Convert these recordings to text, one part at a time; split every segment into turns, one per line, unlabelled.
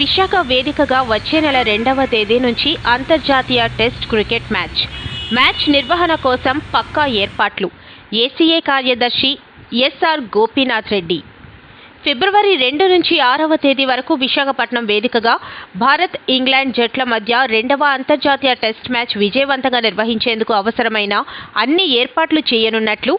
విశాఖ వేదికగా వచ్చే నెల రెండవ తేదీ నుంచి అంతర్జాతీయ టెస్ట్ క్రికెట్ మ్యాచ్. మ్యాచ్ నిర్వహణ కోసం పక్కా ఏర్పాట్లు. ఏసీఏ కార్యదర్శి ఎస్ఆర్ గోపీనాథ్ రెడ్డి. ఫిబ్రవరి రెండు నుంచి ఆరవ తేదీ వరకు విశాఖపట్నం వేదికగా భారత్ ఇంగ్లాండ్ జట్ల మధ్య రెండవ అంతర్జాతీయ టెస్ట్ మ్యాచ్ విజయవంతంగా నిర్వహించేందుకు అవసరమైన అన్ని ఏర్పాట్లు చేయనున్నట్లు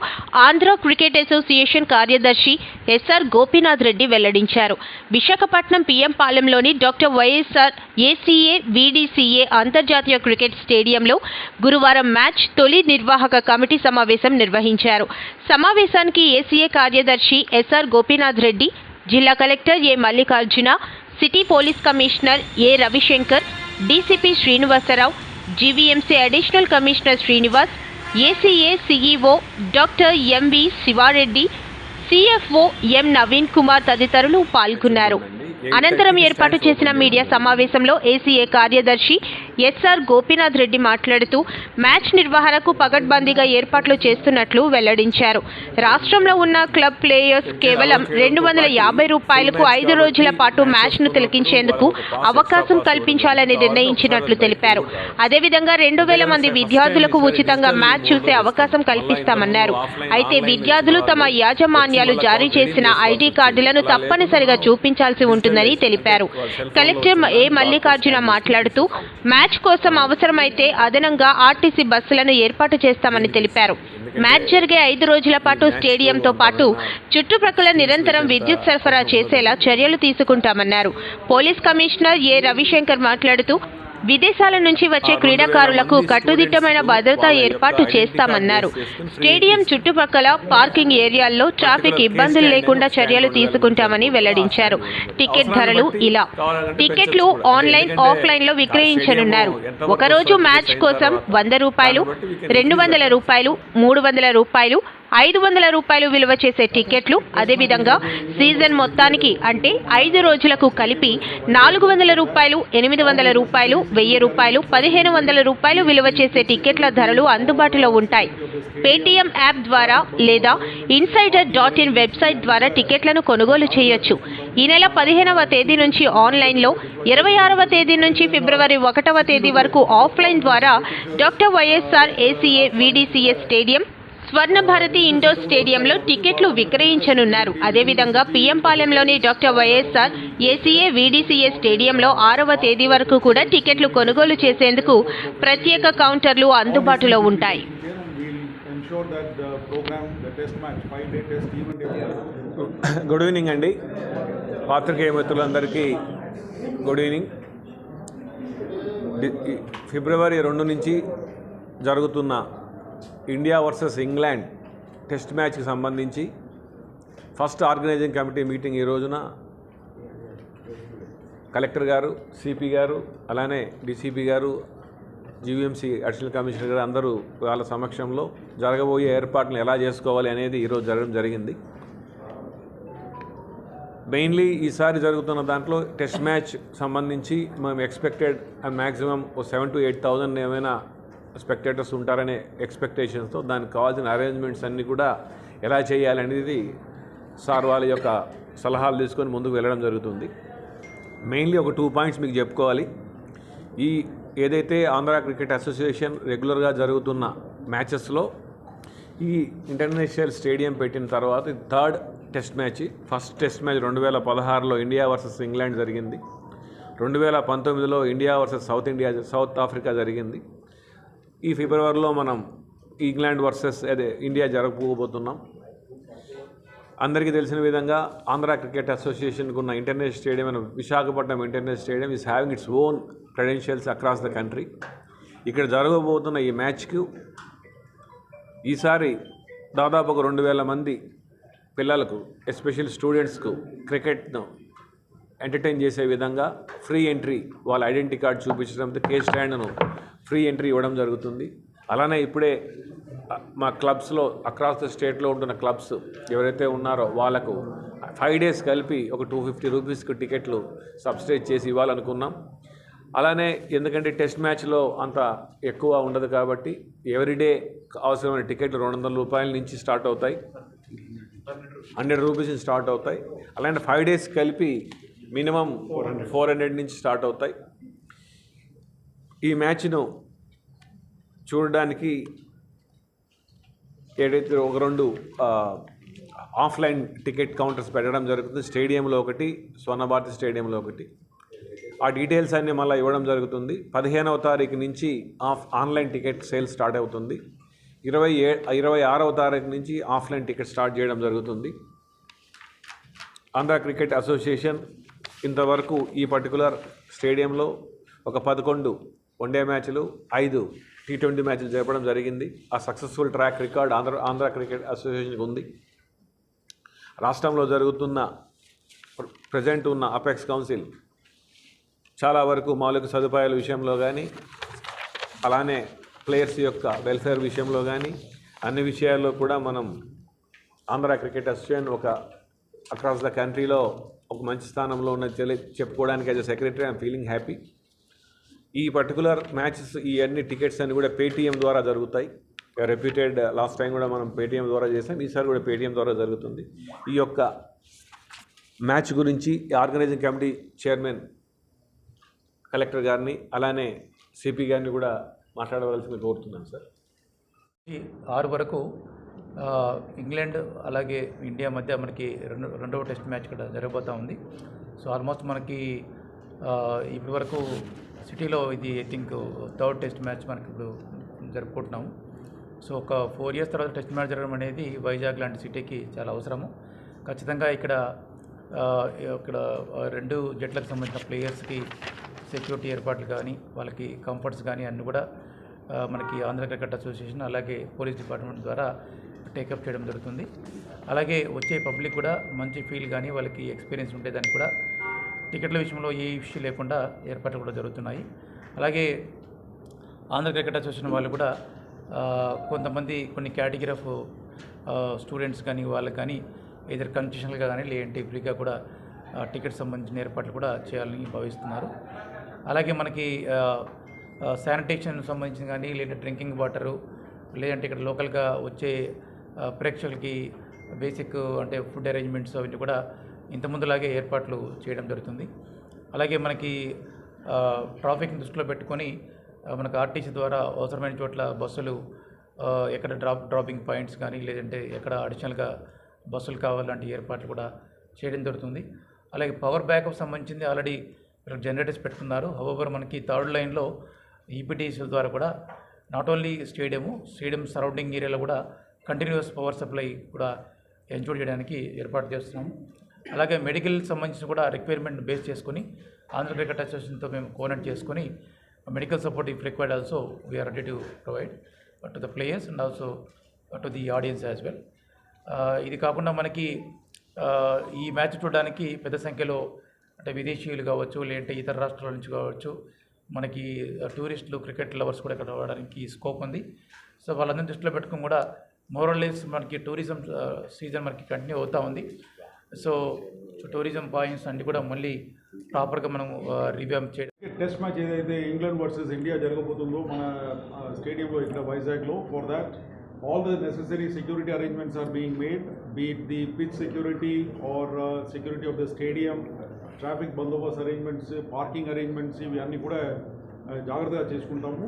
ఆంధ్ర క్రికెట్ అసోసియేషన్ కార్యదర్శి ఎస్ఆర్ గోపీనాథ్ రెడ్డి వెల్లడించారు. విశాఖపట్నం పిఎం పాలెంలోని డాక్టర్ వైఎస్ఆర్ ఏసీఏ వీడీసీఏ అంతర్జాతీయ క్రికెట్ స్టేడియంలో గురువారం మ్యాచ్ తొలి నిర్వాహక కమిటీ సమావేశం నిర్వహించారు. సమావేశానికి ఏసీఏ కార్యదర్శి ఎస్ఆర్ గోపీనాథ్ రెడ్డి జిల్లా collector A Mallikarjuna city police commissioner A Ravishankar DCP Srinivasarao GVMC additional commissioner Srinivas ACA CEO doctor MV Sivareddy CFO M Naveen Kumar తదితరులు పాల్గొన్నారు. అనంతరం ఏర్పాటు చేసిన మీడియా సమావేశంలో ఏసీఏ కార్యదర్శి ఎస్ఆర్ గోపీనాథ్ రెడ్డి మాట్లాడుతూ మ్యాచ్ నిర్వహణకు పకడ్బందీగా ఏర్పాట్లు చేస్తున్నట్లు వెల్లడించారు. రాష్ట్రంలో ఉన్న క్లబ్ ప్లేయర్స్ కేవలం రెండు వందల యాభై రూపాయలకు ఐదు రోజుల పాటు మ్యాచ్ను తిలకించేందుకు అవకాశం కల్పించాలని నిర్ణయించినట్లు తెలిపారు. అదేవిధంగా రెండు వేల మంది విద్యార్థులకు ఉచితంగా మ్యాచ్ చూసే అవకాశం కల్పిస్తామన్నారు. అయితే విద్యార్థులు తమ యాజమాన్యాలు జారీ చేసిన ఐడి కార్డులను తప్పనిసరిగా చూపించాల్సి ఉంటుందని తెలిపారు. కలెక్టర్ ఏ మల్లికార్జున మాట్లాడుతూ మ్యాచ్ కోసం అవసరమైతే అదనంగా ఆర్టీసీ బస్సులను ఏర్పాటు చేస్తామని తెలిపారు. మ్యాచ్ జరిగే ఐదు రోజుల పాటు స్టేడియంతో పాటు చుట్టుప్రక్కల నిరంతరం విద్యుత్ సరఫరా చేసేలా చర్యలు తీసుకుంటామన్నారు. పోలీస్ కమిషనర్ ఏ రవిశంకర్ మాట్లాడుతూ విదేశాల నుంచి వచ్చే క్రీడాకారులకు కట్టుదిట్టమైన భద్రతా ఏర్పాటు చేస్తామన్నారు. స్టేడియం చుట్టుపక్కల పార్కింగ్ ఏరియాల్లో ట్రాఫిక్ ఇబ్బందులు లేకుండా చర్యలు తీసుకుంటామని వెల్లడించారు. టికెట్ ధరలు ఇలా. టికెట్లు ఆన్లైన్ ఆఫ్లైన్లో విక్రయించనున్నారు. ఒకరోజు మ్యాచ్ కోసం వంద రూపాయలు రెండు వందల రూపాయలు మూడు వందల రూపాయలు ఐదు వందల రూపాయలు విలువ చేసే టికెట్లు అదేవిధంగా సీజన్ మొత్తానికి అంటే ఐదు రోజులకు కలిపి నాలుగు వందల రూపాయలు ఎనిమిది వందల రూపాయలు వెయ్యి రూపాయలు పదిహేను వందల రూపాయలు విలువ చేసే టికెట్ల ధరలు అందుబాటులో ఉంటాయి. పేటీఎం యాప్ ద్వారా లేదా ఇన్సైడర్ డాట్ ఇన్ వెబ్సైట్ ద్వారా టికెట్లను కొనుగోలు చేయొచ్చు. ఈ నెల పదిహేనవ తేదీ నుంచి ఆన్లైన్లో ఇరవై ఆరవ తేదీ నుంచి ఫిబ్రవరి ఒకటవ తేదీ వరకు ఆఫ్లైన్ ద్వారా doctor YSR ACA VDCA stadium Swarna Bharathi indoor స్టేడియంలో టికెట్లు విక్రయించనున్నారు. అదేవిధంగా పిఎం పాలెంలోని డాక్టర్ వైఎస్ఆర్ ఏసీఏ వీడీసీఏ స్టేడియంలో ఆరవ తేదీ వరకు కూడా టికెట్లు కొనుగోలు చేసేందుకు ప్రత్యేక కౌంటర్లు అందుబాటులో ఉంటాయి.
గుడ్ ఈవినింగ్ అండి. పాత్రికేయ మిత్రులందరికీ గుడ్ ఈవినింగ్. ఫిబ్రవరి రెండు నుంచి జరుగుతున్న ఇండియా వర్సెస్ ఇంగ్లాండ్ టెస్ట్ మ్యాచ్కి సంబంధించి ఫస్ట్ ఆర్గనైజింగ్ కమిటీ మీటింగ్ ఈ రోజున కలెక్టర్ గారు సిపి గారు అలానే డిసిపి గారు జీవీఎంసీ అడిషనల్ కమిషనర్ గారు అందరూ వాళ్ళ సమక్షంలో జరగబోయే ఏర్పాట్లను ఎలా చేసుకోవాలి అనేది ఈరోజు జరగడం జరిగింది. మెయిన్లీ ఈసారి జరుగుతున్న దాంట్లో టెస్ట్ మ్యాచ్ సంబంధించి మేము ఎక్స్పెక్టెడ్ మ్యాక్సిమం ఓ సెవెన్ టు ఎయిట్ థౌజండ్ ఏమైనా స్పెక్టేటర్స్ ఉంటారనే ఎక్స్పెక్టేషన్స్తో దానికి కావాల్సిన అరేంజ్మెంట్స్ అన్నీ కూడా ఎలా చేయాలనేది సార్ వాళ్ళ యొక్క సలహాలు తీసుకొని ముందుకు వెళ్ళడం జరుగుతుంది. మెయిన్లీ ఒక టూ పాయింట్స్ మీకు చెప్పుకోవాలి. ఈ ఏదైతే ఆంధ్ర క్రికెట్ అసోసియేషన్ రెగ్యులర్గా జరుగుతున్న మ్యాచెస్లో ఈ ఇంటర్నేషనల్ స్టేడియం పెట్టిన తర్వాత third test match first test match రెండు వేల పదహారులో ఇండియా వర్సెస్ ఇంగ్లాండ్ జరిగింది. రెండు వేల పంతొమ్మిదిలో India versus south India south Africa జరిగింది. ఈ ఫిబ్రవరిలో మనం ఇంగ్లాండ్ వర్సెస్ అదే ఇండియా జరగపోబోతున్నాం అందరికీ తెలిసిన విధంగా ఆంధ్ర క్రికెట్ అసోసియేషన్కు ఉన్న ఇంటర్నేషనల్ స్టేడియం అయిన Visakhapatnam international stadium is having its own credentials across the country ఇక్కడ జరగబోతున్న ఈ మ్యాచ్కు ఈసారి దాదాపు ఒక రెండు వేల మంది పిల్లలకు ఎస్పెషల్ స్టూడెంట్స్కు క్రికెట్ను ఎంటర్టైన్ చేసే విధంగా ఫ్రీ ఎంట్రీ వాళ్ళ ఐడెంటిటీ కార్డ్ చూపించడంతో కే స్టాండ్ను ఫ్రీ ఎంట్రీ ఇవ్వడం జరుగుతుంది. అలానే ఇప్పుడే మా క్లబ్స్లో అక్రాస్ ద స్టేట్లో ఉంటున్న క్లబ్స్ ఎవరైతే ఉన్నారో వాళ్ళకు ఫైవ్ డేస్ కలిపి ఒక టూ ఫిఫ్టీ రూపీస్కి టికెట్లు సబ్స్ట్రేట్ చేసి ఇవ్వాలనుకున్నాం. అలానే ఎందుకంటే టెస్ట్ మ్యాచ్లో అంత ఎక్కువ ఉండదు కాబట్టి ఎవ్రీడే అవసరమైన టికెట్లు రెండు వందల రూపాయల నుంచి స్టార్ట్ అవుతాయి. హండ్రెడ్ రూపీస్ నుంచి స్టార్ట్ అవుతాయి. అలాంటి ఫైవ్ డేస్ కలిపి మినిమం ఫోర్ హండ్రెడ్ నుంచి స్టార్ట్ అవుతాయి. ఈ మ్యాచ్ను చూడడానికి ఏదైతే ఒక రెండు ఆఫ్లైన్ టికెట్ కౌంటర్స్ పెట్టడం జరుగుతుంది. స్టేడియంలో ఒకటి స్వర్ణభారతి స్టేడియంలో ఒకటి. ఆ డీటెయిల్స్ అన్నీ మళ్ళీ ఇవ్వడం జరుగుతుంది. పదిహేనవ తారీఖు నుంచి off online ticket sale start అవుతుంది. ఇరవై ఏ ఇరవై ఆరవ తారీఖు నుంచి ఆఫ్లైన్ టికెట్ స్టార్ట్ చేయడం జరుగుతుంది. ఆంధ్ర క్రికెట్ అసోసియేషన్ ఇంతవరకు ఈ పర్టికులర్ స్టేడియంలో ఒక పదకొండు వన్డే మ్యాచ్లు ఐదు టీ ట్వంటీ మ్యాచ్లు జరపడం జరిగింది. ఆ successful track record Andhra Andhra cricket అసోసియేషన్కి ఉంది. రాష్ట్రంలో జరుగుతున్న ప్రజెంట్ ఉన్న అపెక్స్ కౌన్సిల్ చాలా వరకు మౌలిక సదుపాయాల విషయంలో కానీ అలానే ప్లేయర్స్ యొక్క వెల్ఫేర్ విషయంలో కానీ అన్ని విషయాల్లో కూడా మనం ఆంధ్ర క్రికెట్ అసోసియేషన్ ఒక అక్రాస్ ద కంట్రీలో ఒక మంచి స్థానంలో ఉన్న చెప్పుకోవడానికి as a secretary I'm feeling happy ఈ పర్టికులర్ మ్యాచెస్ ఈ అన్ని టికెట్స్ అన్ని కూడా పేటీఎం ద్వారా జరుగుతాయి. రెప్యూటెడ్ లాస్ట్ టైం కూడా మనం పేటీఎం ద్వారా చేసాం ఈసారి కూడా పేటీఎం ద్వారా జరుగుతుంది. ఈ యొక్క మ్యాచ్ గురించి ఆర్గనైజింగ్ కమిటీ చైర్మన్ కలెక్టర్ గారిని అలానే సిపి గారిని కూడా మాట్లాడవలసింది కోరుతున్నాను సార్
ఈ ఆరు వరకు ఇంగ్లాండ్ అలాగే ఇండియా మధ్య మనకి రెండు రెండవ టెస్ట్ మ్యాచ్ కూడా జరగబోతూ ఉంది. సో ఆల్మోస్ట్ మనకి ఇప్పటివరకు ఇప్పటి వరకు సిటీలో ఇది I think third test match మనకి ఇప్పుడు జరుపుకుంటున్నాము. సో ఒక ఫోర్ ఇయర్స్ తర్వాత టెస్ట్ మ్యాచ్ జరగడం అనేది వైజాగ్ లాంటి సిటీకి చాలా అవసరము. ఖచ్చితంగా ఇక్కడ ఇక్కడ రెండు జట్లకు సంబంధించిన ప్లేయర్స్కి సెక్యూరిటీ ఏర్పాట్లు కానీ వాళ్ళకి కంఫర్ట్స్ కానీ అన్నీ కూడా మనకి ఆంధ్ర క్రికెట్ అసోసియేషన్ అలాగే పోలీస్ డిపార్ట్మెంట్ ద్వారా టేకప్ చేయడం జరుగుతుంది. అలాగే వచ్చే పబ్లిక్ కూడా మంచి ఫీల్ కానీ వాళ్ళకి ఎక్స్పీరియన్స్ ఉండేదాన్ని కూడా టికెట్ల విషయంలో ఏ ఇష్యూ లేకుండా ఏర్పాట్లు కూడా జరుగుతున్నాయి. అలాగే ఆంధ్ర క్రికెట్ అసోసియేషన్ వాళ్ళు కూడా కొంతమంది కొన్ని కేటగిరీ ఆఫ్ స్టూడెంట్స్ కానీ వాళ్ళకి కానీ ఇద్దరు కన్సెషనల్గా కానీ లేదంటే ఫ్రీగా కూడా టికెట్ సంబంధించిన ఏర్పాట్లు కూడా చేయాలని భావిస్తున్నారు. అలాగే మనకి శానిటేషన్ సంబంధించిన కానీ లేదా డ్రింకింగ్ వాటరు లేదంటే ఇక్కడ లోకల్గా వచ్చే ప్రేక్షకులకి బేసిక్ అంటే ఫుడ్ అరేంజ్మెంట్స్ అవన్నీ కూడా ఇంతకుముందులాగే ఏర్పాట్లు చేయడం జరుగుతుంది. అలాగే మనకి ట్రాఫిక్ని దృష్టిలో పెట్టుకొని మనకు ఆర్టీసీ ద్వారా అవసరమైన చోట్ల బస్సులు ఎక్కడ డ్రాప్ డ్రాపింగ్ పాయింట్స్ కానీ లేదంటే ఎక్కడ అడిషనల్గా బస్సులు కావాలంటే ఏర్పాట్లు కూడా చేయడం జరుగుతుంది. అలాగే పవర్ బ్యాకప్ సంబంధించింది ఆల్రెడీ జనరేటర్స్ పెట్టుకున్నారు. హవర్ మనకి థర్డ్ లైన్లో ఈపీటీసీల ద్వారా కూడా not only stadium stadium surrounding area కూడా కంటిన్యూస్ పవర్ సప్లై కూడా ఎంజోర్ చేయడానికి ఏర్పాటు చేస్తున్నాము. అలాగే మెడికల్ సంబంధించిన కూడా రిక్వైర్మెంట్ బేస్ చేసుకొని ఆంధ్ర క్రికెట్ అసోసియేషన్తో మేము కోఆర్డినేట్ చేసుకొని medical support if required also we're ready to provide to the players and also to the audience as well ఇది కాకుండా మనకి uh, ఈ మ్యాచ్ చూడడానికి పెద్ద సంఖ్యలో అంటే విదేశీయులు కావచ్చు లేదంటే ఇతర రాష్ట్రాల నుంచి కావచ్చు మనకి టూరిస్టులు క్రికెట్ లవర్స్ కూడా ఇక్కడ రావడానికి స్కోప్ ఉంది. సో వాళ్ళందరినీ దృష్టిలో పెట్టుకుని కూడా మోరల్లెస్ మనకి టూరిజం సీజన్ uh, మనకి కంటిన్యూ అవుతూ ఉంది. సో టూరిజం పాయింట్స్ అన్నీ కూడా మళ్ళీ ప్రాపర్గా మనం రివ్యాంప్ చేయడం
టెస్ట్ మ్యాచ్ ఏదైతే ఇంగ్లాండ్ వర్సెస్ ఇండియా జరగబోతుందో మన స్టేడియంలో ఇక్కడ వైజాగ్లో for that all the necessary security arrangements are being made be it the pitch security or security of the stadium traffic Bandobast arrangements parking arrangements ఇవి అన్నీ కూడా జాగ్రత్తగా చేసుకుంటాము.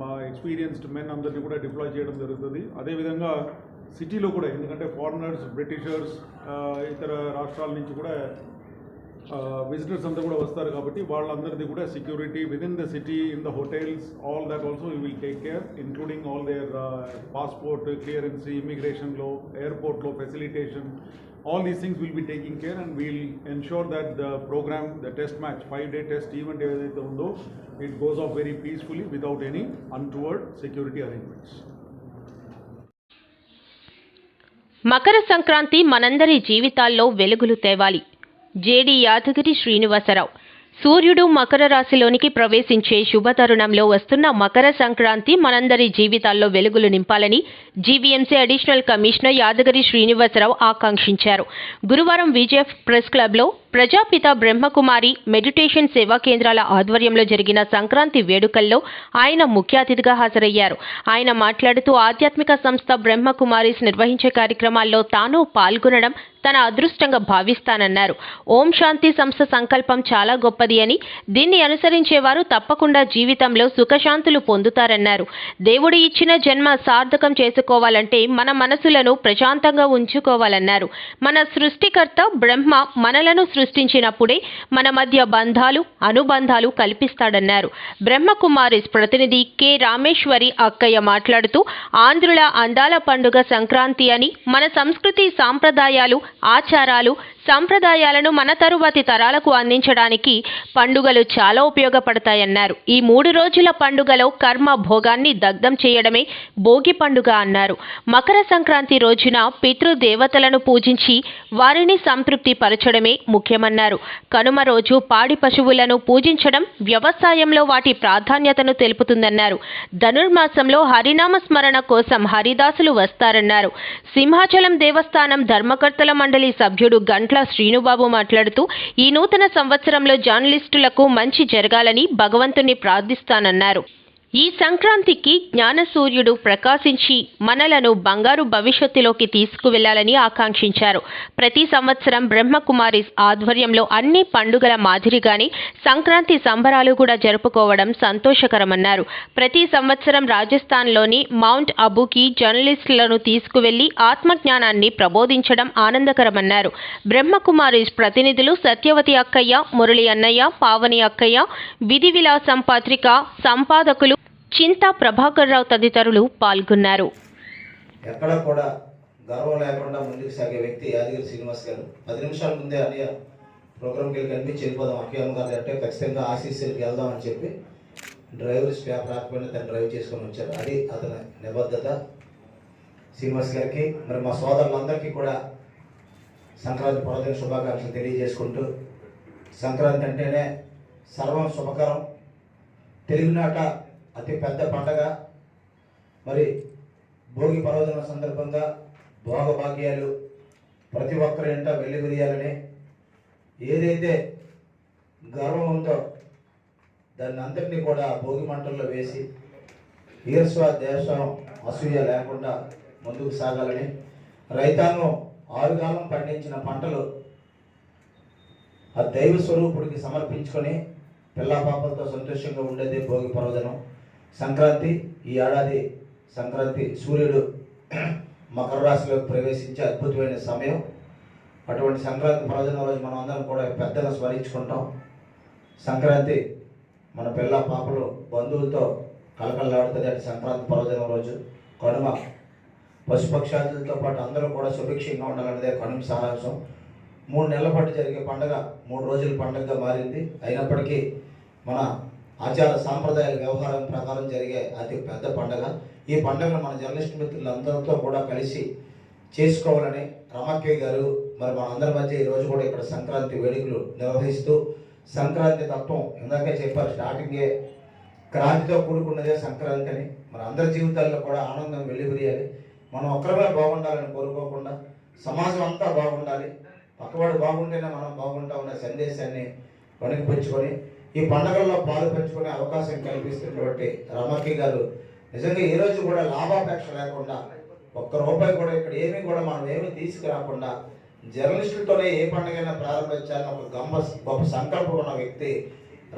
మా ఎక్స్పీరియన్స్డ్ మెన్ అందరినీ కూడా డిప్లాయ్ చేయడం జరుగుతుంది. అదేవిధంగా సిటీలో కూడా ఎందుకంటే ఫారినర్స్ బ్రిటిషర్స్ ఇతర రాష్ట్రాల నుంచి కూడా విజిటర్స్ అంతా కూడా వస్తారు కాబట్టి వాళ్ళందరిది కూడా security with in the city in the hotels all that also you will take care including all their passport clearance ఇమిగ్రేషన్లో ఎయిర్పోర్ట్లో facilitation all these things will be taking care and we'll ensure that the program, the test match, five day test event ఏదైతే ఉందో it goes off very peacefully without any untoward security arrangements.
Makar Sankranti మనందరి జీవితాల్లో వెలుగులు తేవాలి. JD Yadagiri Srinivasarao. సూర్యుడు మకర రాశిలోనికి ప్రవేశించే శుభతరుణంలో వస్తున్న మకర సంక్రాంతి మనందరి జీవితాల్లో వెలుగులు నింపాలని GVMC additional commissioner Yadagiri Srinivasarao ఆకాంక్షించారు. గురువారం విజయ ప్రెస్ క్లబ్లో ప్రజాపిత బ్రహ్మకుమారి మెడిటేషన్ సేవా కేంద్రాల ఆధ్వర్యంలో జరిగిన సంక్రాంతి వేడుకల్లో ఆయన ముఖ్య అతిథిగా హాజరయ్యారు. ఆయన మాట్లాడుతూ ఆధ్యాత్మిక సంస్థ బ్రహ్మకుమారిస్ నిర్వహించే కార్యక్రమాల్లో తాను పాల్గొనడం తన అదృష్టంగా భావిస్తానన్నారు. ఓం శాంతి సంస్థ సంకల్పం చాలా గొప్పది అని దీన్ని అనుసరించేవారు తప్పకుండా జీవితంలో సుఖశాంతులు పొందుతారన్నారు. దేవుడు ఇచ్చిన జన్మ సార్థకం చేసుకోవాలంటే మన మనసులను ప్రశాంతంగా ఉంచుకోవాలన్నారు. మన సృష్టికర్త బ్రహ్మ మనలను సృష్టించినప్పుడే మన మధ్య బంధాలు అనుబంధాలు కల్పిస్తాడన్నారు. బ్రహ్మకుమారిస్ ప్రతినిధి కె. రామేశ్వరి అక్కయ్య మాట్లాడుతూ ఆంధ్రుల అందాల పండుగ సంక్రాంతి అని మన సంస్కృతి సాంప్రదాయాలు ఆచారాలు సంప్రదాయాలను మన తరువాతి తరాలకు అందించడానికి పండుగలు చాలా ఉపయోగపడతాయన్నారు. ఈ మూడు రోజుల పండుగలో కర్మ భోగాన్ని దగ్ధం చేయడమే భోగి పండుగ అన్నారు. మకర సంక్రాంతి రోజున పితృదేవతలను పూజించి వారిని సంతృప్తి పరచడమే ముఖ్యమన్నారు. కనుమ రోజు పాడి పశువులను పూజించడం వ్యవసాయంలో వాటి ప్రాధాన్యతను తెలుపుతుందన్నారు. ధనుర్మాసంలో హరినామ స్మరణ కోసం హరిదాసులు వస్తారన్నారు. సింహాచలం దేవస్థానం ధర్మకర్తల మండలి సభ్యుడు గంట్ల శ్రీనుబాబు మాట్లాడుతూ ఈ నూతన సంవత్సరంలో జర్నలిస్టులకు మంచి జరగాలని భగవంతుని ప్రార్థిస్తానన్నారు. ఈ సంక్రాంతికి జ్ఞానసూర్యుడు ప్రకాశించి మనలను బంగారు భవిష్యత్తులోకి తీసుకువెళ్ళాలని ఆకాంక్షించారు. ప్రతి సంవత్సరం బ్రహ్మకుమారిస్ ఆధ్వర్యంలో అన్ని పండుగల మాదిరిగానే సంక్రాంతి సంబరాలు కూడా జరుపుకోవడం సంతోషకరమన్నారు. ప్రతి సంవత్సరం రాజస్థాన్లోని మౌంట్ అబుకి జర్నలిస్టులను తీసుకువెళ్ళి ఆత్మజ్ఞానాన్ని ప్రబోధించడం ఆనందకరమన్నారు. బ్రహ్మకుమారిస్ ప్రతినిధులు సత్యవతి అక్కయ్య మురళి అన్నయ్య పావని అక్కయ్య విధి విలాసం పత్రిక సంపాదకులు చింతా ప్రభాకర్ రావు తదితరులు పాల్గొన్నారు.
ఎక్కడ కూడా గర్వం లేకుండా ముందుకు సాగే వ్యక్తి యాదగిరి శ్రీనివాస్ గారు. పది నిమిషాల ముందే అన్నయ్య ప్రోగ్రామ్కి వెళ్ళి కనిపించి వెళ్ళిపోదాం. అక్కయ్య గారు అంటే ఖచ్చితంగా ఆశీస్సులకి వెళ్దామని చెప్పి డ్రైవర్ స్టాప్ రాకపోయినా తను డ్రైవ్ చేసుకొని వచ్చారు. అది అతని నిబద్ధత. శ్రీనివాస్ గారికి మరి మా సోదరులందరికీ కూడా సంక్రాంతి పర్వదిన శుభాకాంక్షలు తెలియజేసుకుంటూ సంక్రాంతి అంటేనే సర్వం శుభకరం. తెలుగునాట అతి పెద్ద పండగ. మరి భోగి పర్వదిన సందర్భంగా భోగభాగ్యాలు ప్రతి ఒక్కరి ఇంట వెల్లివిరియాలని. ఏదైతే గర్వం ఉందో దాన్ని అంతటినీ కూడా భోగి మంటల్లో వేసి ఈర్ష్వ దేశం అసూయ లేకుండా ముందుకు సాగాలని. రైతాంగం ఆరుగాలం పండించిన పంటలు ఆ దైవ స్వరూపుడికి సమర్పించుకొని పిల్లా పాపలతో సంతోషంగా ఉండేదే భోగి పర్వదినం. సంక్రాంతి ఈ ఏడాది సంక్రాంతి సూర్యుడు మకర రాశిలోకి ప్రవేశించే అద్భుతమైన సమయం. అటువంటి సంక్రాంతి పర్వదినం రోజు మనం అందరం కూడా పెద్దగా స్మరించుకుంటాం. సంక్రాంతి మన పిల్ల పాపలు బంధువులతో కలకలలాడుతుంది అంటే సంక్రాంతి పర్వదినం రోజు. కనుమ పశుపక్షాదులతో పాటు అందరూ కూడా సుభిక్షంగా ఉండాలన్నదే కనుమ సారాంశం. మూడు నెలల పాటు జరిగే పండగ మూడు రోజుల పండగగా మారింది. అయినప్పటికీ మన ఆచార సాంప్రదాయాల వ్యవహారం ప్రకారం జరిగే అతి పెద్ద పండగ. ఈ పండుగను మన జర్నలిస్ట్ మిత్రులందరితో కూడా కలిసి చేసుకోవాలని రమాకే గారు మరి మన అందరి మధ్య ఈ రోజు కూడా ఇక్కడ సంక్రాంతి వేడుకలు నిర్వహిస్తూ సంక్రాంతి తత్వం ఇందాకే చెప్పారు స్టార్టింగే క్రాంతితో కూడుకున్నదే సంక్రాంతి అని. మన అందరి జీవితాల్లో కూడా ఆనందం వెల్లివిరియాలి. మనం ఒక్కరమే బాగుండాలని కోరుకోకుండా సమాజం అంతా బాగుండాలి. పక్కవాడు బాగుంటేనే మనం బాగుంటామనే సందేశాన్ని వణికిపుచ్చుకొని ఈ పండుగల్లో పాలు పంచుకునే అవకాశం కల్పిస్తున్నటువంటి రమకి గారు నిజంగా ఈ రోజు కూడా లాభాపేక్ష లేకుండా ఒక్క రూపాయి కూడా ఇక్కడ ఏమీ కూడా మనం ఏమీ తీసుకురాకుండా జర్నలిస్టులతోనే ఏ పండుగైనా ప్రారంభించాలని ఒక గొప్ప గొప్ప సంకల్పం ఉన్న వ్యక్తి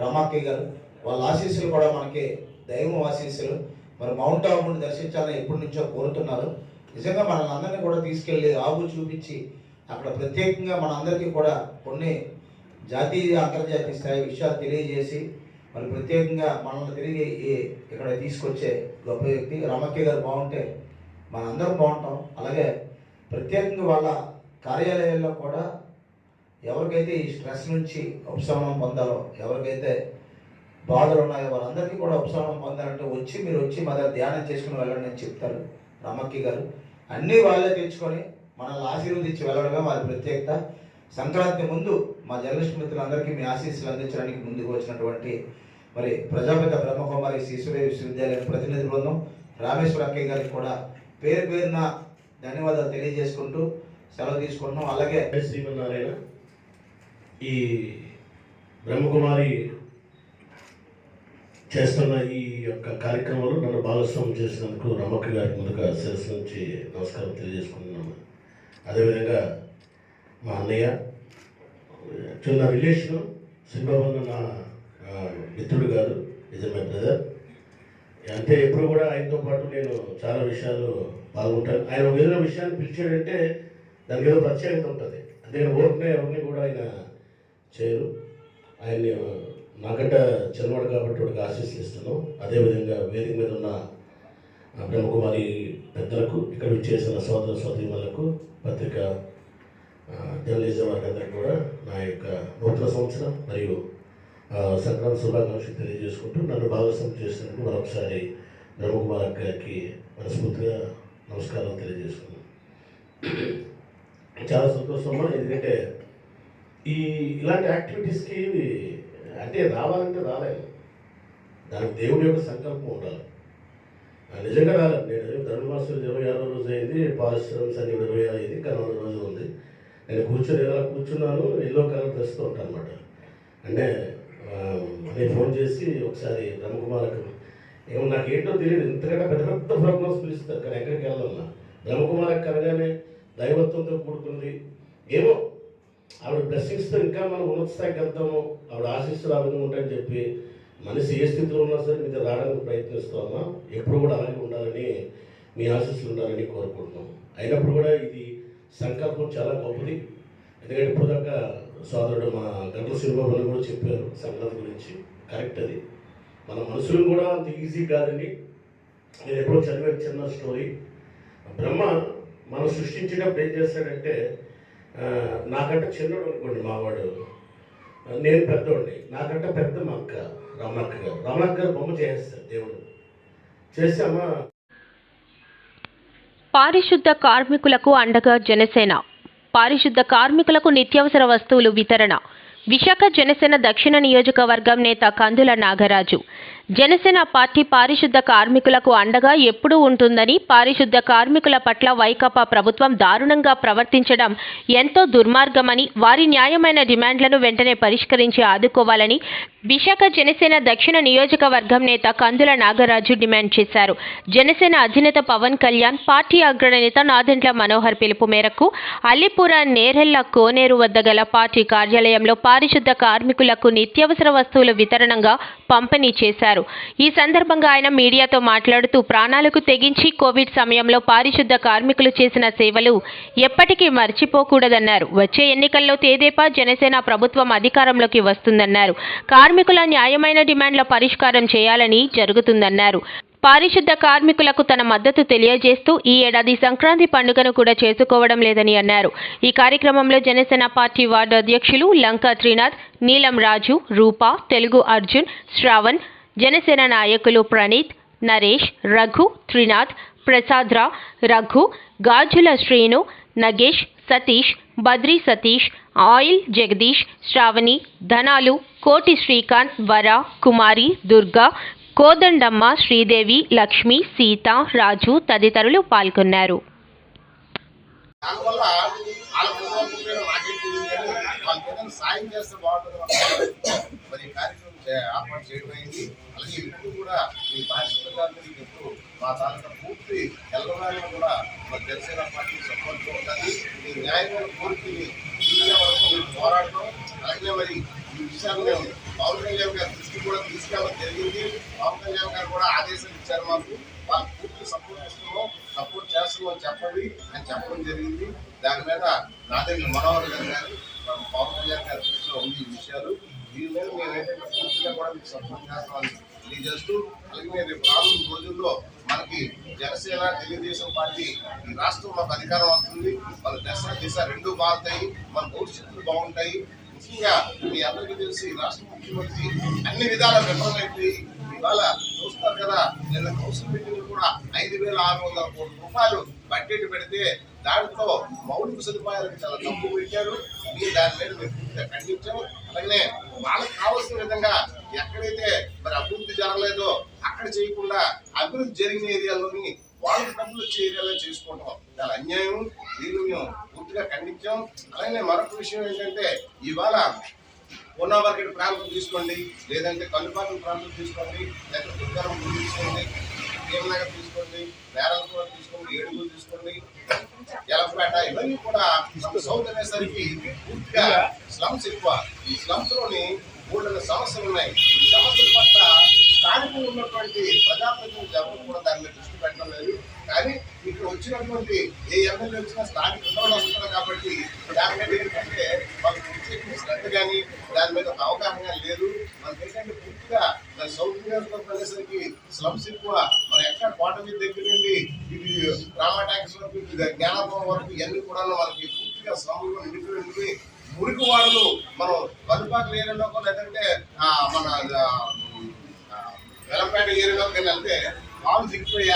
రమాకి గారు. వాళ్ళ ఆశీస్సులు కూడా మనకి దైవం ఆశీస్సులు. మరి మౌంట్ ఆబుని దర్శించాలని ఎప్పటి నుంచో కోరుతున్నారు. నిజంగా మనల్ని అందరినీ కూడా తీసుకెళ్ళి ఆబు చూపించి అక్కడ ప్రత్యేకంగా మనందరికీ కూడా కొన్ని జాతీయ అంతర్జాతీయ స్థాయి విషయాలు తెలియజేసి మరి ప్రత్యేకంగా మనల్ని తిరిగి ఈ ఇక్కడ తీసుకొచ్చే గొప్ప వ్యక్తి రామక్య గారు బాగుంటే మనందరం బాగుంటాం. అలాగే ప్రత్యేకంగా వాళ్ళ కార్యాలయాల్లో కూడా ఎవరికైతే ఈ స్ట్రెస్ నుంచి ఉపశమనం పొందాలో ఎవరికైతే బాధలు ఉన్నాయో వాళ్ళందరికీ కూడా ఉపశమనం పొందాలంటే వచ్చి మీరు వచ్చి మా దగ్గర ధ్యానం చేసుకుని వెళ్ళండి అని చెప్తారు రామక్య గారు. అన్నీ వాళ్ళే తెచ్చుకొని మనల్ని ఆశీర్వదించి వెళ్ళడమే వారి ప్రత్యేకత. సంక్రాంతి ముందు మా జర్నలిస్ట్ మిత్రులందరికీ మీ ఆశీస్సులు అందించడానికి ముందుకు వచ్చినటువంటి మరి ప్రజాపిత బ్రహ్మకుమారి శిశురే విశ్వవిద్యాలయం ప్రతినిధి బృందం రామేశ్వర అక్కయ్య గారికి కూడా పేరు పేరున ధన్యవాదాలు తెలియజేసుకుంటూ సెలవు తీసుకుంటున్నాం. అలాగే
శ్రీమన్నారాయణ. ఈ బ్రహ్మకుమారి చేస్తున్న ఈ యొక్క కార్యక్రమంలో నన్ను భాగస్వామ్యం చేసినందుకు రమక్క గారి ముందుగా శిరస్సు నుంచి నమస్కారం తెలియజేసుకుంటున్నాను. అదేవిధంగా మా అన్నయ్య చిన్న రిలేషన్ సింబాబన్న నా మిత్రుడు కాదు. ఇజ్ మై బ్రదర్ అంటే ఎప్పుడు కూడా ఆయనతో పాటు నేను చాలా విషయాలు పాల్గొంటాను. ఆయన ఒక ఏదైనా విషయాన్ని పిలిచాడంటే దానికి ఏదో ప్రత్యేకత ఉంటుంది. అంటే ఓటునే ఎవరిని కూడా ఆయన చేయరు. ఆయన్ని నాకంట చిన్నవాడు కాబట్టి వాడికి ఆశీస్సులు ఇస్తున్నాం అదేవిధంగా వేదిక మీద ఉన్న బ్రహ్మకుమారి పెద్దలకు ఇక్కడ విచ్చేసిన సోదర సోదరిమలకు పత్రిక ఆ, జర్నలిజం వారికి కూడా నా యొక్క నూతన సంవత్సరం మరియు సంక్రాంతి శుభాకాంక్షలు తెలియజేసుకుంటూ నన్ను భాగస్వామ్యం చేసినందుకు మరొకసారి బ్రహ్మకుమార్ గారికి మనస్ఫూర్తిగా నమస్కారం తెలియజేసుకున్నాను చాలా సంతోషమా ఎందుకంటే ఈ ఇలాంటి యాక్టివిటీస్కి అంటే రావాలంటే రాలేదు దానికి దేవుడి యొక్క సంకల్పం ఉండాలి. నిజంగా రాలేదు నేను ధనుర్మాసం ఇరవై ఆరో రోజు అయింది పారిశ్రామిక సంఘం ఇరవై ఆరు అయింది రోజు ఉంది. నేను కూర్చొని ఎలా కూర్చున్నాను ఎల్లో కలర్ డ్రెస్తో ఉంటాను అనమాట అంటే నేను ఫోన్ చేసి ఒకసారి బ్రహ్మకుమార్కి ఏమో నాకు ఏంటో తెలియదు ఇంతకంటే పెద్ద పెద్ద ప్రోగ్రామ్స్ పిలుస్తారు కానీ ఎక్కడికి వెళ్ళాలన్నా. బ్రహ్మకుమార్కి కనగానే దైవత్వంతో కూడుకుంది. ఏమో ఆవిడ బ్లెస్సింగ్స్తో ఇంకా మనం ఉన్నత స్థాయికి వెళ్తాము ఆవిడ ఆశిస్తులు ఆ విధంగా ఉంటాయని చెప్పి మనిషి ఏ స్థితిలో ఉన్నా సరే మీతో రావడానికి ప్రయత్నిస్తామా ఎప్పుడు కూడా అలాగే ఉండాలని మీ ఆశీస్సులు ఉండాలని కోరుకుంటున్నాం. అయినప్పుడు కూడా ఇది సంకల్పం చాలా గొప్పది. ఎందుకంటే ఇప్పుడు దాకా సోదరుడు మా గంటల శ్రీబాబు కూడా చెప్పారు సంక్రాంతి గురించి. కరెక్ట్ అది. మన మనుషులు కూడా అంత ఈజీ కాదండి. నేను ఎప్పుడో చదివే చిన్న స్టోరీ బ్రహ్మ మనం సృష్టించినప్పుడు ఏం చేస్తాడంటే నాకంటే చిన్నడు అనుకోండి మావాడు. నేను పెద్దోడిని. నాకంటే పెద్ద మా అక్క రమణక్క గారు. రమణక్క గారు బొమ్మ చేసేస్తారు దేవుడు. చేసామా అమ్మ
పారిశుద్ధ కార్మికులకు అండగా జనసేన. పారిశుద్ధ కార్మికులకు నిత్యావసర వస్తువులు వితరణ. విశాఖ జనసేన దక్షిణ నియోజకవర్గం నేత కందుల నాగరాజు. జనసేన పార్టీ పారిశుద్ధ కార్మికులకు అండగా ఎప్పుడూ ఉంటుందని పారిశుద్ధ కార్మికుల పట్ల వైకాపా ప్రభుత్వం దారుణంగా ప్రవర్తించడం ఎంతో దుర్మార్గమని వారి న్యాయమైన డిమాండ్లను వెంటనే పరిష్కరించి ఆదుకోవాలని విశాఖ జనసేన దక్షిణ నియోజకవర్గం నేత కందుల నాగరాజు డిమాండ్ చేశారు. జనసేన అధినేత పవన్ కళ్యాణ్ పార్టీ అగ్రనేత నాదెంట్ల మనోహర్ పిలుపు మేరకు అల్లిపుర నేరెళ్ళ కోనేరు వద్ద గల పార్టీ కార్యాలయంలో పారిశుద్ధ కార్మికులకు నిత్యావసర వస్తువుల వితరణంగా పంపిణీ చేశారు. ఈ సందర్భంగా ఆయన మీడియాతో మాట్లాడుతూ ప్రాణాలకు తెగించి కోవిడ్ సమయంలో పారిశుద్ధ కార్మికులు చేసిన సేవలు ఎప్పటికీ మర్చిపోకూడదన్నారు. వచ్చే ఎన్నికల్లో తేదేపా జనసేన ప్రభుత్వం అధికారంలోకి వస్తుందన్నారు. కార్మికుల న్యాయమైన డిమాండ్ల పరిష్కారం చేయాలని జరుగుతుందన్నారు. పారిశుద్ధ కార్మికులకు తన మద్దతు తెలియజేస్తూ ఈ ఏడాది సంక్రాంతి పండుగను కూడా చేసుకోవడం లేదని అన్నారు. ఈ కార్యక్రమంలో జనసేన పార్టీ వార్డు అధ్యక్షులు లంకా త్రినాథ్ నీలం రాజు రూపా తెలుగు అర్జున్ శ్రావణ్ జనసేన నాయకులు ప్రణీత్ నరేష్ రఘు త్రినాథ్ ప్రసాద్రా రఘు గాజుల శ్రీను నగేష్ సతీష్ బద్రి సతీష్ ఆయిల్ జగదీష్ శ్రావణి ధనాలు కోటి శ్రీకాంత్ వర కుమారి దుర్గా కోదండమ్మ శ్రీదేవి లక్ష్మి సీత రాజు తదితరులు పాల్గొన్నారు.
దానివల్ల వాళ్ళ ఏదైనా సాయం చేస్తే బాగుంటుంది మరి ఈ కార్యక్రమం ఏర్పాటు చేయడం అయింది. అలాగే ఇప్పుడు కూడా ఈ పారిశుద్ధ ఎప్పుడు మా తాలూకా పూర్తి ఎల్లవేళ కూడా మరి జనసేన పార్టీ సపోర్ట్ ఉంటుంది ఈ న్యాయమైన కోరికని వరకు పోరాడటం అలాగే మరి ఈ విషయాలు మేము పవన్ కళ్యాణ్ గారి దృష్టి కూడా తీసుకెళ్ళడం జరిగింది. పవన్ కళ్యాణ్ గారు కూడా ఆదేశాలు ఇచ్చారు మాకు. వాళ్ళు పూర్తి సపోర్ట్ చేస్తున్నాం సపోర్ట్ చేస్తున్నాం చెప్పండి అని చెప్పడం జరిగింది. దాని మీద నా దగ్గర మనోహర్ గారు కానీ మన పవన్ కళ్యాణ్ గారి దృష్టిలో ఉంది ఈ విషయాలు. దీని మీద మేము ఏంటంటే పూర్తిగా కూడా మీకు సపోర్ట్ చేస్తామని తెలియజేస్తూ అలాగే మేము రేపు రానున్న రోజుల్లో మనకి జనసేన తెలుగుదేశం పార్టీ ఈ రాష్ట్రంలో అధికారం వస్తుంది. మన దశ దిశ రెండు బాగుతాయి మన భవిష్యత్తులు బాగుంటాయి. ముఖ్యంగా మీ అందరికీ తెలిసి రాష్ట్ర ముఖ్యమంత్రి అన్ని విధాల విఫలమైపోయి ఇవాళ చూస్తారు కదా నిన్న కౌన్సిల్ మీటింగ్ కూడా ఐదు వేల ఆరు వందల కోట్ల రూపాయలు బడ్జెట్ పెడితే దాంట్లో మౌలిక సదుపాయాలకు చాలా తక్కువ పెట్టారు. మీరు దాని మీద మేము పూర్తిగా ఖండించాం అలాగే వాళ్ళకి కావాల్సిన విధంగా ఎక్కడైతే మరి అభివృద్ధి జరగలేదో అక్కడ చేయకుండా అభివృద్ధి జరిగిన ఏరియాలోని వాళ్ళకి డబ్బులు వచ్చే ఏరియాలో చేసుకోవటం చాలా అన్యాయం. దీన్ని మేము పూర్తిగా ఖండించాం. అలాగే మరొక విషయం ఏంటంటే ఇవాళ ఉన్న మార్కెట్ ప్రాంతం తీసుకోండి లేదంటే కల్లుపాలెం ప్రాంతం తీసుకోండి లేకపోతే దుర్గారం తీసుకోండి భీమనగర్ తీసుకోండి నేరల్పూర్ తీసుకోండి ఏడుగురు తీసుకోండి ఎలపేట ఇవన్నీ కూడా సౌత్ అనేసరికి పూర్తిగా స్లమ్స్ ఎక్కువ. ఈ స్లమ్స్లోని మూడు సమస్యలు ఉన్నాయి. ఈ సమస్యల పట్ల స్థానికంగా ఉన్నటువంటి ప్రజాప్రతినిధులు ఎవరు కూడా దాని మీద దృష్టి పెట్టడం లేదు. కానీ ఇక్కడ వచ్చినటువంటి ఏ ఎమ్మెల్యే వచ్చినా స్థానిక వస్తున్నారు కాబట్టి దాని మీద ఏంటంటే వాళ్ళకి ప్రత్యేక శ్రద్ధ కానీ దాని మీద ఒక అవగాహన లేదు. మనకి ఏంటంటే పూర్తిగా మన సౌత్ నియోజకవర్గం స్లమ్స్ ఎక్కువ. మన ఎక్కడ కోట మీద దగ్గర నుండి ఇది డ్రామా ట్యాక్స్ వరకు ఇది జ్ఞానాపురం వరకు ఇవన్నీ కూడా వాళ్ళకి పూర్తిగా స్లమ్లో నిండిపోయింది మురికి వాడలు మనం వల్లిపాకల ఏరియాలో లేదంటే మన వెలంపేట ఏరియాలోకి వెళ్తే వాళ్ళు దిగిపోయి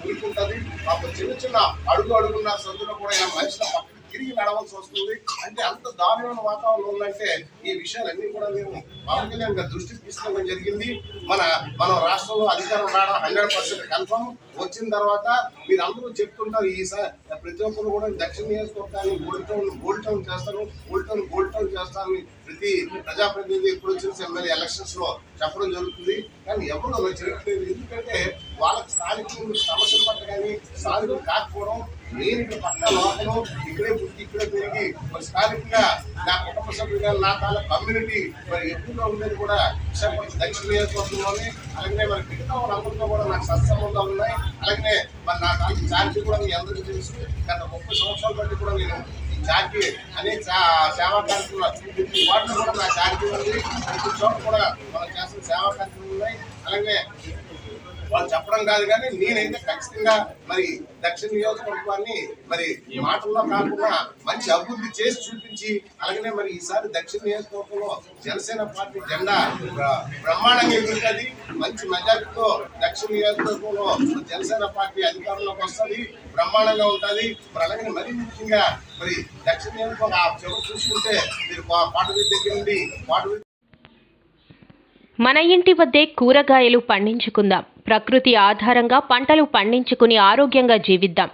మురికి ఉంటుంది. పాప చిన్న చిన్న అడుగు అడుగున్న సందులో కూడా ఇలా మనుషుల పక్కన తిరిగి నడవలసి వస్తుంది. అంటే అంత దారుణమైన వాతావరణం ఉందంటే ఈ విషయాలన్నీ కూడా మేము పవన్ కళ్యాణ్ గారి దృష్టికి తీసుకోవడం జరిగింది. మన మన రాష్ట్రంలో అధికారం రావడం హండ్రెడ్ పర్సెంట్ కన్ఫర్మ్. వచ్చిన తర్వాత మీరు అందరూ చెప్తుంటారు ఈసారి ప్రతి ఒక్కరు కూడా దక్షిణ నియోజకవర్గాన్ని గోల్డ్ టౌన్ గోల్డ్ టౌన్ చేస్తాను గోల్డ్ టౌన్ గోల్డ్ టౌన్ చేస్తాను ప్రతి ప్రజాప్రతినిధి ఇప్పుడు వచ్చిన ఎమ్మెల్యే ఎలక్షన్స్లో చెప్పడం జరుగుతుంది. కానీ ఎవరు అలా చేయట్లేదు. ఎందుకంటే వాళ్ళకి స్థానికులు సమస్యలు పట్ల కానీ స్థానికులు కాకపోవడం నేను ఇక్కడ పక్క లోపల ఇక్కడే పుట్టి ఇక్కడే పెరిగి మరి స్థానికంగా నా కుటుంబ సభ్యులుగా నా తాల కమ్యూనిటీ మరి ఎక్కువగా ఉండేది కూడా విశాఖపట్నం దక్షిణ నియోజకవర్గంలోనే అలాగే మరి మిగతా వాళ్ళందరితో కూడా నాకు సత్సంబంధాలు ఉన్నాయి. అలాగే మరి నా తాలూకు ఛార్జీ కూడా మీ అందరికీ తెలుసు. గత ముప్పై సంవత్సరాల బట్టి కూడా నేను ఈ ఛార్జీ అనేక సేవా కార్యక్రమాలు వాటిలో కూడా నా ఛార్జీ ఉంది. ప్రతి చోట కూడా మనం చేస్తున్న సేవా కార్యక్రమాలు ఉన్నాయి. అలాగే వాళ్ళు చెప్పడం కాదు కానీ నేనైతే ఖచ్చితంగా మరి దక్షిణ నియోజకవర్గాన్ని మరి మాటల్లో కాకుండా మంచి అభివృద్ధి చేసి చూపించి అలాగనే మరి ఈసారి దక్షిణ నియోజకవర్గంలో జనసేన పార్టీ జెండా బ్రహ్మాండంగా ఎగురుతుంది మంచి మెజార్టీతో దక్షిణ నియోజకవర్గంలో జనసేన పార్టీ అధికారంలోకి వస్తుంది బ్రహ్మాండంగా ఉంటుంది. మరి అలాగే మరీ ముఖ్యంగా మరి దక్షిణ నియోజకవర్గం ఆ చూసుకుంటే మీరు పాటవీ దగ్గర నుండి పాటవీ
మన ఇంటి వద్దే కూరగాయలు పండించుకుందాం. ప్రకృతి ఆధారంగా పంటలు పండించుకుని ఆరోగ్యంగా జీవిద్దాం.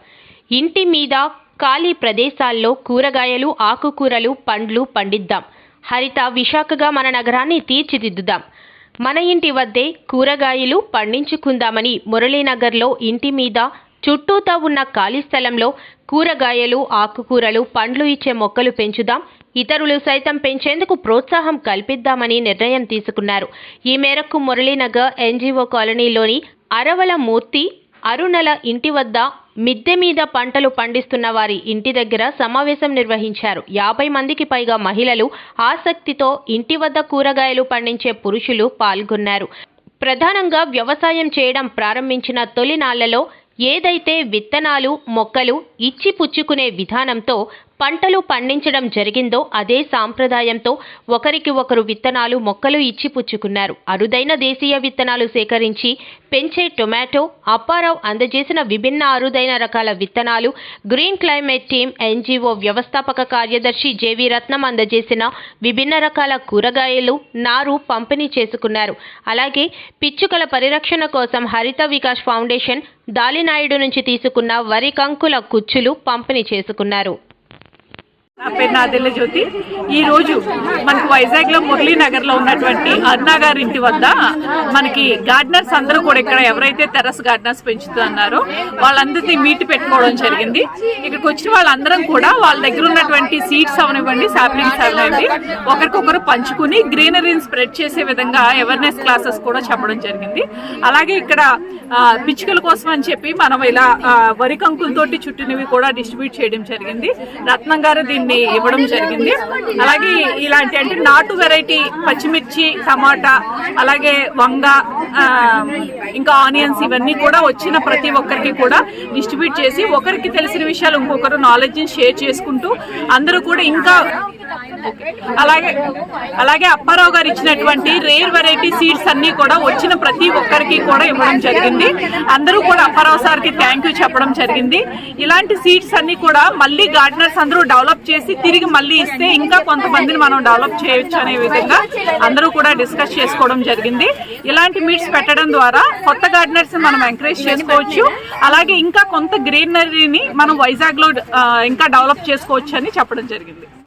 ఇంటి మీద ఖాళీ ప్రదేశాల్లో కూరగాయలు ఆకుకూరలు పండ్లు పండిద్దాం. హరిత విశాఖగా మన నగరాన్ని తీర్చిదిద్దుదాం. మన ఇంటి వద్దే కూరగాయలు పండించుకుందామని మురళీనగర్లో ఇంటి మీద చుట్టూతా ఉన్న ఖాళీ స్థలంలో కూరగాయలు ఆకుకూరలు పండ్లు ఇచ్చే మొక్కలు పెంచుదాం. ఇతరులు సైతం పెంచేందుకు ప్రోత్సాహం కల్పిద్దామని నిర్ణయం తీసుకున్నారు. ఈ మేరకు మురళీనగర్ ఎన్జీఓ కాలనీలోని అరవల మూర్తి అరుణల ఇంటి వద్ద మిద్దె మీద పంటలు పండిస్తున్న వారి ఇంటి దగ్గర సమావేశం నిర్వహించారు. యాభై మందికి పైగా మహిళలు ఆసక్తితో ఇంటి వద్ద కూరగాయలు పండించే పురుషులు పాల్గొన్నారు. ప్రధానంగా వ్యవసాయం చేయడం ప్రారంభించిన తొలినాళ్ళలో ఏదైతే విత్తనాలు మొక్కలు ఇచ్చి పుచ్చుకునే విధానంతో పంటలు పండించడం జరిగిందో అదే సాంప్రదాయంతో ఒకరికి ఒకరు విత్తనాలు మొక్కలు ఇచ్చి పుచ్చుకున్నారు. అరుదైన దేశీయ విత్తనాలు సేకరించి పెంచే టొమాటో అప్పారావు అందజేసిన విభిన్న అరుదైన రకాల విత్తనాలు గ్రీన్ క్లైమేట్ టీమ్ ఎన్జీఓ వ్యవస్థాపక కార్యదర్శి జేవి రత్నం అందజేసిన విభిన్న రకాల కూరగాయలు నారు పంపిణీ చేసుకున్నారు. అలాగే పిచ్చుకల పరిరక్షణ కోసం హరిత వికాస్ ఫౌండేషన్ దాలినాయుడు నుంచి తీసుకున్న వరి కంకుల కుచ్చులు పంపిణీ చేసుకున్నారు.
నా పేరు నాదెల్ల జ్యోతి. ఈ రోజు మనకు వైజాగ్లో మురళీనగర్లో ఉన్నటువంటి అన్నా గారి ఇంటి వద్ద మనకి గార్డెనర్స్ అందరూ కూడా ఇక్కడ ఎవరైతే టెర్రస్ గార్డెనర్స్ పెంచుతున్నారో వాళ్ళందరినీ మీట్ పెట్టుకోవడం జరిగింది. ఇక్కడికి వచ్చిన వాళ్ళందరం కూడా వాళ్ళ దగ్గర ఉన్నటువంటి సీడ్స్ అవనివ్వండి సాప్లింగ్స్ అవనివ్వండి ఒకరికొకరు పంచుకుని గ్రీనరీని స్ప్రెడ్ చేసే విధంగా అవేర్నెస్ క్లాసెస్ కూడా చెప్పడం జరిగింది. అలాగే ఇక్కడ పిచ్చుకల కోసం అని చెప్పి మనం ఇలా ఆ, వరి కంకులతోటి చుట్టినవి కూడా డిస్ట్రిబ్యూట్ చేయడం జరిగింది. రత్నం గారు దీన్ని ఇవ్వడం జరిగింది. అలాగే ఇలాంటి అంటే నాటు వెరైటీ పచ్చిమిర్చి టమాటా అలాగే వంగ ఇంకా ఆనియన్స్ ఇవన్నీ కూడా వచ్చిన ప్రతి ఒక్కరికి కూడా డిస్ట్రిబ్యూట్ చేసి ఒకరికి తెలిసిన విషయాలు ఇంకొకరు నాలెడ్జ్ షేర్ చేసుకుంటూ అందరూ కూడా ఇంకా అలాగే అలాగే అప్పారావు గారు ఇచ్చినటువంటి రేర్ వెరైటీ సీడ్స్ అన్ని కూడా వచ్చిన ప్రతి ఒక్కరికి కూడా ఇవ్వడం జరిగింది. అందరూ కూడా అప్పారావు సార్కి థ్యాంక్ యూ చెప్పడం జరిగింది. ఇలాంటి సీడ్స్ అన్ని కూడా మళ్ళీ గార్డెనర్స్ అందరూ డెవలప్ చేసి తిరిగి మళ్ళీ ఇస్తే ఇంకా కొంతమందిని మనం డెవలప్ చేయొచ్చు అనే విధంగా అందరూ కూడా డిస్కస్ చేసుకోవడం జరిగింది. ఇలాంటి మీట్స్ పెట్టడం ద్వారా కొత్త గార్డెనర్స్ మనం ఎంకరేజ్ చేసుకోవచ్చు. అలాగే ఇంకా కొంత గ్రీనరీని మనం వైజాగ్లో ఇంకా డెవలప్ చేసుకోవచ్చు అని చెప్పడం జరిగింది.